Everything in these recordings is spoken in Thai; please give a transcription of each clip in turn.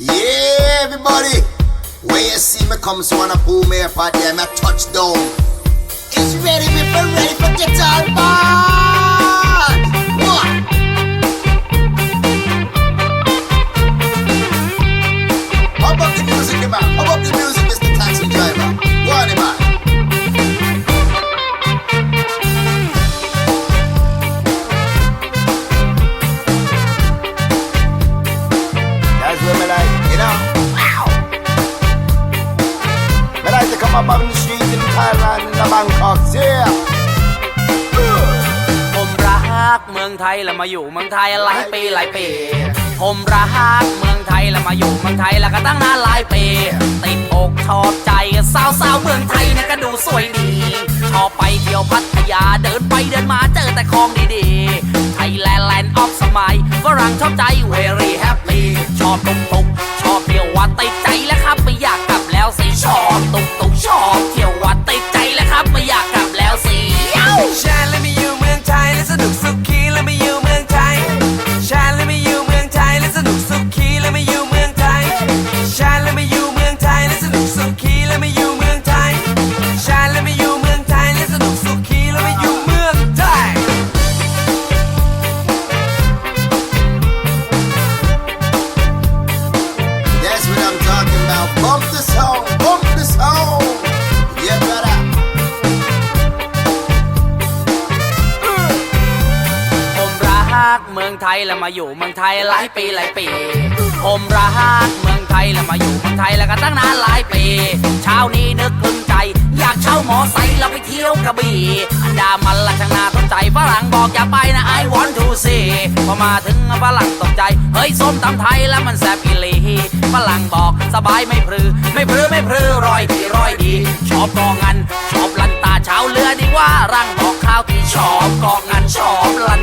Yeah, everybody. When you see me come, so wanna pull me apart, yeah, my touchdown. องไทยแล้วมาอยู่เมืองไทยหลายปีหลายปี ผมรักเมืองไทยแล้วมาอยู่เมืองไทยแล้วก็ตั้งนานหลายปี ติดอกชอบใจสาวสาวเมืองไทยนะก็ดูสวยดี ชอบไปเที่ยวพัทยาเดินไปเดินมาเจอแต่ของดีๆ ไทยแลนด์แลนด์ออฟสมัยฝรั่งชอบใจ very happy ชอบตุกตุกชอบเที่ยววัดติดใจแล้ว what I'm talking about. Bump the song, bump the song. Yeah, brother. ผมรักเมืองไทยแล้วมาอยู่เมืองไทยหลายปีหลายปี ผมรักเมืองไทยแล้วมาอยู่เมืองไทยแล้วก็ตั้งนานหลายปี เช้านี้นึกถึงใจ อยากเช่าหมอไซค์แล้วไปเที่ยวกระบี่ อันดามันละข้างน้าต้นใจฝรั่งบอกอย่าไปนะ I want to see พอมาถึงฝรั่งตกใจ เฮ้ยส้มตำไทยแล้วมันแซ่บอีหลีฝรั่งบอกสบายไม่พรือ ไม่พรือไม่พรือรอยดีรอยดีชอบกองงันชอบลันตาเช้าเรือดีว่า รังบอกข้าวที่ชอบกองงันชอบลัน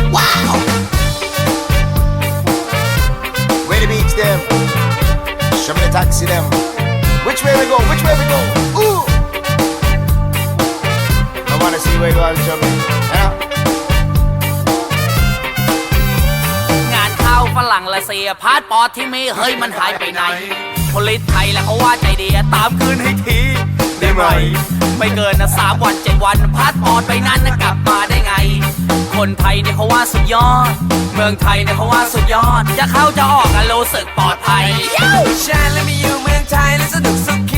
Show me the taxi them. Which way we go? Which way we go? Ooh! I wanna see where you are, show me. Yeah. งานเข้าฝรั่งละเสียพาสปอร์ตที่มีเฮ้ยมันหายไปไหนพลิตไทยแล้วเขาว่าใจดีตามคืนให้ทีได้ไหม ไม่เกินนะสามวันเจ็ดวันพาสปอร์ตไปนั้นนะกลับมาได้ไง คนไทยเนี่ยเขาว่าสุดยอด มืองไทยเนี่ยเขาว่าสุดยอด จะเข้าจะออกกันรู้สึกปลอดภัยแชร์และมีอยู่เมืองไทยและสนุกสุด